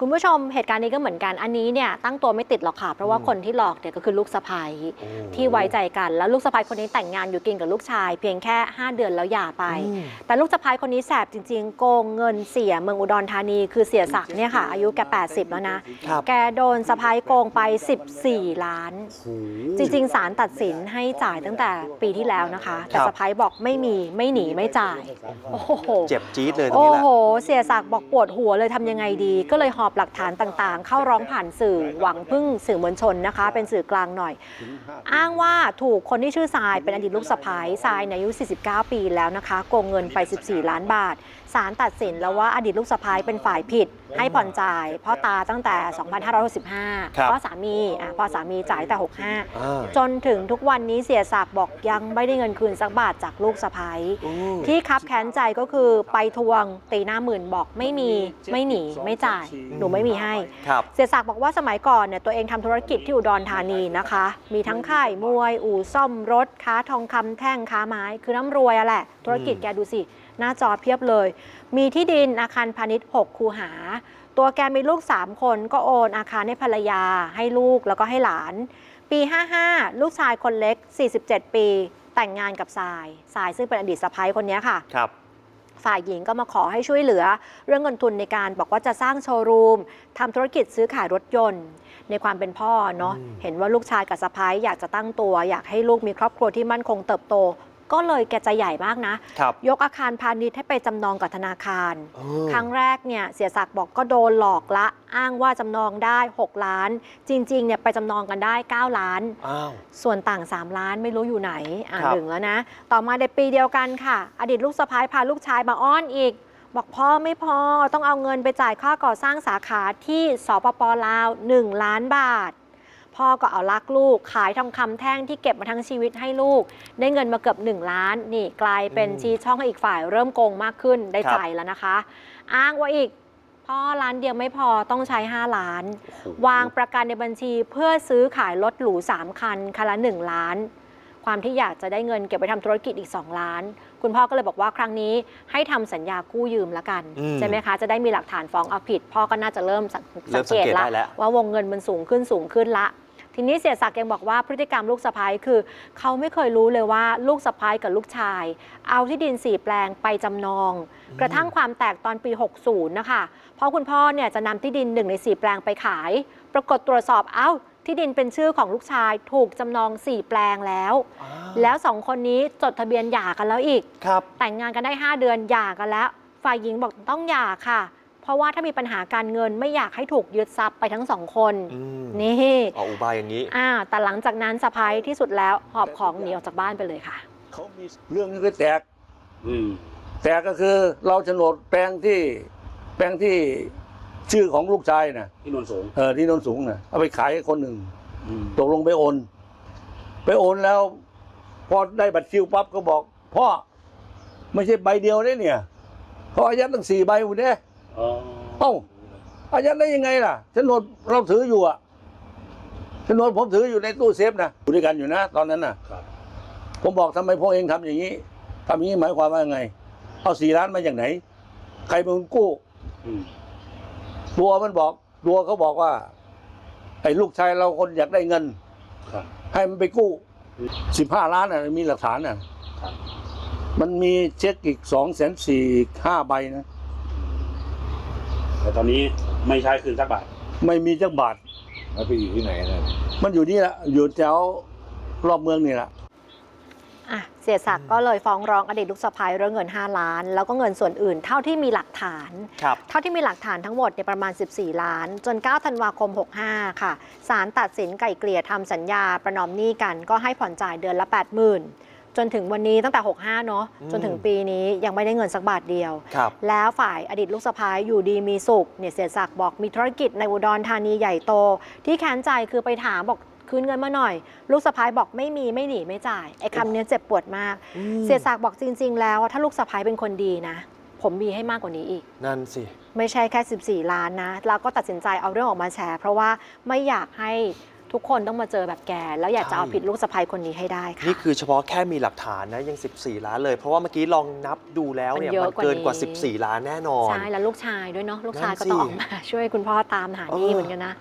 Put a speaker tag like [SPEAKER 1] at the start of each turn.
[SPEAKER 1] คุณผู้ชมเหตุการณ์นี้ก็เหมือนกันอันนี้เนี่ยตั้งตัวไม่ติดหรอกค่ะ เพราะว่า
[SPEAKER 2] อืม
[SPEAKER 1] คนที่หลอกเนี่ยก็คือลูกสะใภ้
[SPEAKER 2] โอ้
[SPEAKER 1] ที่ไว้ใจกัน แล้วลูกสะใภ้คนนี้แต่งงานอยู่กินกับลูกชาย เพียงแค่ 5 เดือนแล้วหย่าไป
[SPEAKER 2] อืม
[SPEAKER 1] แต่ลูกสะใภ้คนนี้แสบจริงๆ โกงเงินเสียเมืองอุดรธานีคือเสียศักดิ์เนี่ยค่ะ อายุแก80 แล้วนะ
[SPEAKER 2] ครับ
[SPEAKER 1] แกโดนสะใภ้โกงไป 14 ล้าน
[SPEAKER 2] โอ้
[SPEAKER 1] จริงๆศาลตัดสินให้จ่ายตั้งแต่ปีที่แล้วนะคะ แต่
[SPEAKER 2] ครับ
[SPEAKER 1] สะใภ้บอกไม่มีไม่หนีไม่จ่ายโอ้โห
[SPEAKER 2] เจ็บจี๊ดเลยตรง
[SPEAKER 1] โอ้
[SPEAKER 2] นี้แหละ
[SPEAKER 1] โหเสียศักดิ์บอกปวดหัวเลยทำยังไงดีก็เลยหอบหลักฐานต่างๆ เข้าร้องผ่านสื่อหวังพึ่งสื่อมวลชนนะคะ เป็นสื่อกลางหน่อย อ้างว่าถูกคนที่ชื่อทรายเป็นอดีตลูกสะพ้ายทรายเนี่ยอายุ 49 ปีแล้วนะคะโกงเงินไป 14 ล้านบาทศาลตัดสินแล้วว่าอดีตลูกสะพ้ายเป็นฝ่ายผิด ให้ผ่อนจ่ายพ่อตาตั้งแต่ 2565
[SPEAKER 2] ครับ
[SPEAKER 1] พ่อสามีอะพ่อสามีจ่ายแต่65
[SPEAKER 2] อ่า
[SPEAKER 1] จนถึงทุกวันนี้เสียศักดิ์บอกยังไม่ได้เงินคืนสักบาทจากลูกสะพ้าย
[SPEAKER 2] อืม
[SPEAKER 1] ที่คับแค้นใจก็คือไปทวงตีหน้าหมื่นบอกไม่มีไม่หนีไม่จ่ายหนูไม่มีให้
[SPEAKER 2] ครับ
[SPEAKER 1] เสียศักดิ์บอกว่าสมัยก่อนเนี่ยตัวเองทำธุรกิจที่อุดรธานีนะคะ มีทั้งค่ายมวย อู่ซ่อมรถ ค้าทองคำแท่งค้าไม้ คือน้ำรวยอะแหละ ธุรกิจ
[SPEAKER 2] อืม
[SPEAKER 1] แกดูสิ หน้าจอเพียบเลย มีที่ดินอาคารพาณิชย์6คูหา ตัวแกมีลูก 3 คนก็โอนอาคารให้ภรรยา ให้ลูกแล้วก็ให้หลาน ปี 55 ลูกชายคนเล็ก 47 ปี แต่งงานกับทรายทรายซึ่งเป็นอดีตสะพ้ายคนเนี้ยค่ะ
[SPEAKER 2] ครับ
[SPEAKER 1] ฝ่ายหญิงก็มาขอให้ช่วยเหลือ เรื่องเงินทุนในการบอกว่าจะสร้างโชว์รูมทำธุรกิจซื้อขายรถยนต์ ในความเป็นพ่อเนาะ
[SPEAKER 2] อืม
[SPEAKER 1] เห็นว่าลูกชายกับสะพ้ายอยากจะตั้งตัว อยากให้ลูกมีครอบครัวที่มั่นคงเติบโต ก็เลยแกใจใหญ่มากนะ
[SPEAKER 2] ครับ
[SPEAKER 1] ยกอาคารพาณิชย์ให้ไปจำนองกับธนาคาร
[SPEAKER 2] เออ
[SPEAKER 1] ครั้งแรกเนี่ยเสียศักดิ์บอกก็โดนหลอกละ อ้างว่าจำนองได้ 6 ล้าน จริงๆเนี่ยไปจำนองกันได้ 9 ล้าน
[SPEAKER 2] อ้าว
[SPEAKER 1] ส่วนต่าง 3 ล้านไม่รู้อยู่ไหน อ่า
[SPEAKER 2] ครับ
[SPEAKER 1] หนึ่งแล้วนะ ต่อมาในปีเดียวกันค่ะ อดีตลูกสะพ้ายพาลูกชายมาอ้อนอีก บอกพ่อไม่พอต้องเอาเงินไปจ่ายค่าก่อสร้างสาขาที่สปปลาว 1 ล้านบาท พ่อก็เอารักลูก ขายทองคำแท่งที่เก็บมาทั้งชีวิตให้ลูก ได้เงินมาเกือบ1ล้าน นี่กลายเป็น
[SPEAKER 2] อืม
[SPEAKER 1] ชี้ช่องให้อีกฝ่ายเริ่มโกงมากขึ้นได้
[SPEAKER 2] ครับ
[SPEAKER 1] ใจแล้วนะคะ อ้างว่าอีกพ่อล้านเดียวไม่พอต้องใช้ 5 ล้าน
[SPEAKER 2] โอ้โห
[SPEAKER 1] วางประกันในบัญชีเพื่อซื้อขายรถหรู 3 คันคันละ 1 ล้าน ความที่อยากจะได้เงินเก็บไปทำธุรกิจอีก 2 ล้าน คุณพ่อก็เลยบอกว่าครั้งนี้ให้ทำสัญญากู้ยืมละกัน
[SPEAKER 2] อืม
[SPEAKER 1] ใช่ไหมคะ จะได้มีหลักฐานฟ้องเอาผิด พ่อก็น่าจะเริ่มสัง
[SPEAKER 2] เริ่
[SPEAKER 1] สั
[SPEAKER 2] ม
[SPEAKER 1] ง
[SPEAKER 2] สัง
[SPEAKER 1] เกต
[SPEAKER 2] เกต
[SPEAKER 1] ละ
[SPEAKER 2] ได้แล้ว
[SPEAKER 1] ว่าวงเงินมันสูงขึ้นสูงขึ้นละ ทีนี้เสียศักดิ์ยังบอกว่าพฤติกรรมลูกสะพ้ายคือ เขาไม่เคยรู้เลยว่าลูกสะพ้ายกับลูกชาย เอาที่ดินสี่แปลงไปจำนอง กระทั่งความแตกตอนปี 60 นะคะ เพราะคุณพ่อเนี่ยจะนำที่ดินหนึ่งในสี่แปลงไปขาย ปรากฏตรวจสอบเอ้าที่ดินเป็นชื่อของลูกชายถูกจำนองสี่แปลงแล้ว
[SPEAKER 2] อ้าว
[SPEAKER 1] แล้วสองคนนี้จดทะเบียนหย่ากันแล้วอีก
[SPEAKER 2] ครับ
[SPEAKER 1] แต่งงานกันได้ 5 เดือนหย่ากันแล้ว ฝ่ายหญิงบอกต้องหย่าค่ะ เพราะว่าถ้ามีปัญหาการเงินไม่อยากให้ถูกยึดทรัพย์ไปทั้งสองคน
[SPEAKER 2] อืม
[SPEAKER 1] นี่
[SPEAKER 2] ออกอุบายอย่างนี้
[SPEAKER 1] อ่าแต่หลังจากนั้นสะพ้ายที่สุดแล้วหอบของหนีออกจากบ้านไปเลยค่ะ
[SPEAKER 3] เขามีเรื่องนี้ก็แตก
[SPEAKER 4] อืม
[SPEAKER 3] แตกก็คือเราโฉนดแปลงที่แปลงที่ชื่อของลูกชายนะ
[SPEAKER 4] ที่นนท์สูง
[SPEAKER 3] เออที่โนนสูงนะเอาไปขายให้คนหนึ่ง
[SPEAKER 4] อืม
[SPEAKER 3] ตกลงไปโอน ไปโอนแล้ว พอได้บัตรคิวปั๊บก็บอก พ่อ ไม่ใช่ใบเดียวได้เนี่ยเขาอายัดตั้งสี่ใบอยู่เนี่ย
[SPEAKER 4] อ๋อ
[SPEAKER 3] เอ้าอายัดได้ยังไงล่ะโฉนดเราถืออยู่อะโฉนดผมถืออยู่ในตู้เซฟนะอยู่ด้วยกันอยู่นะ ตอนนั้นน่ะ
[SPEAKER 4] ครับ
[SPEAKER 3] ผมบอกทำไมพวกเองทำอย่างนี้ทำอย่างนี้หมายความว่ายังไง เอาสี่ล้านมาจากไหน ใครเป็นคนกู้
[SPEAKER 4] อืม
[SPEAKER 3] ตัวมันบอกตัวเขาบอกว่า ไอ้ลูกชายเราคนอยากได้เงิน
[SPEAKER 4] ครับ
[SPEAKER 3] ให้มันไปกู้สิบห้าล้านอะมีหลักฐานอะ
[SPEAKER 4] ครับ
[SPEAKER 3] มันมีเช็คอีกสองแสนสี่ห้าใบนะ
[SPEAKER 4] แต่ตอนนี้ไม่ใช้คืนสักบาท
[SPEAKER 3] ไม่มีจักบาท
[SPEAKER 5] แล้วไปอยู่ที่ไหนนะ
[SPEAKER 3] มันอยู่นี่แหละอยู่แถวรอบเมืองนี่แหละ
[SPEAKER 1] อะเสียศักดิ์ก็เลยฟ้องร้องอดีตลูกสะพ้ายเรื่องเงิน 5 ล้าน แล้วก็เงินส่วนอื่นเท่าที่มีหลักฐาน
[SPEAKER 2] ครับ
[SPEAKER 1] เท่าที่มีหลักฐานทั้งหมดเนี่ยประมาณ 14 ล้าน จน 9 ธันวาคม 65 ค่ะศาลตัดสินไกล่เกลี่ยทำสัญญาประนอมหนี้กันก็ให้ผ่อนจ่ายเดือนละ 80,000 จนถึงวันนี้ตั้งแต่ 65 เนาะ
[SPEAKER 2] อืม
[SPEAKER 1] จนถึงปีนี้ยังไม่ได้เงินสักบาทเดียว
[SPEAKER 2] ครับ
[SPEAKER 1] แล้วฝ่ายอดีตลูกสะพ้ายอยู่ดีมีสุขเนี่ยเสียศักดิ์บอกมีธุรกิจในอุดรธานีใหญ่โต ที่แค้นใจคือไปถามบอกคืนเงินมาหน่อย ลูกสะพ้ายบอกไม่มีไม่หนีไม่จ่ายไอ้คำเนี้ยเจ็บปวดมากเสียศักดิ์บอกจริง ๆ แล้วถ้าลูกสะพ้ายเป็นคนดีนะ ผมมีให้มากกว่านี้อีก
[SPEAKER 2] นั่นสิ
[SPEAKER 1] ไม่ใช่แค่ 14 ล้านนะแล้วก็ตัดสินใจเอาเรื่องออกมาแชร์ เพราะว่าไม่อยากให้ ทุกคนต้องมาเจอแบบแก แล้วอยากจะเอา
[SPEAKER 2] ใช่
[SPEAKER 1] ผิดลูกสะใภ้คนนี้ให้ได้ค่ะ
[SPEAKER 2] นี่คือเฉพาะแค่มีหลักฐานนะยัง 14 ล้านเลย เพราะว่าเมื่อกี้ลองนับดูแล้วเนี่ย
[SPEAKER 1] มันเยอะ
[SPEAKER 2] มันเกินกว่า
[SPEAKER 1] กว่า นี้
[SPEAKER 2] 14 ล้านแน่นอน
[SPEAKER 1] ใช่แล้วลูกชายด้วยเนาะลูกชาย
[SPEAKER 2] นั่น
[SPEAKER 1] ก็
[SPEAKER 2] สิ
[SPEAKER 1] ต้องออกมาช่วยคุณพ่อตามหาหนี้
[SPEAKER 2] เออ
[SPEAKER 1] เหมือนกันนะ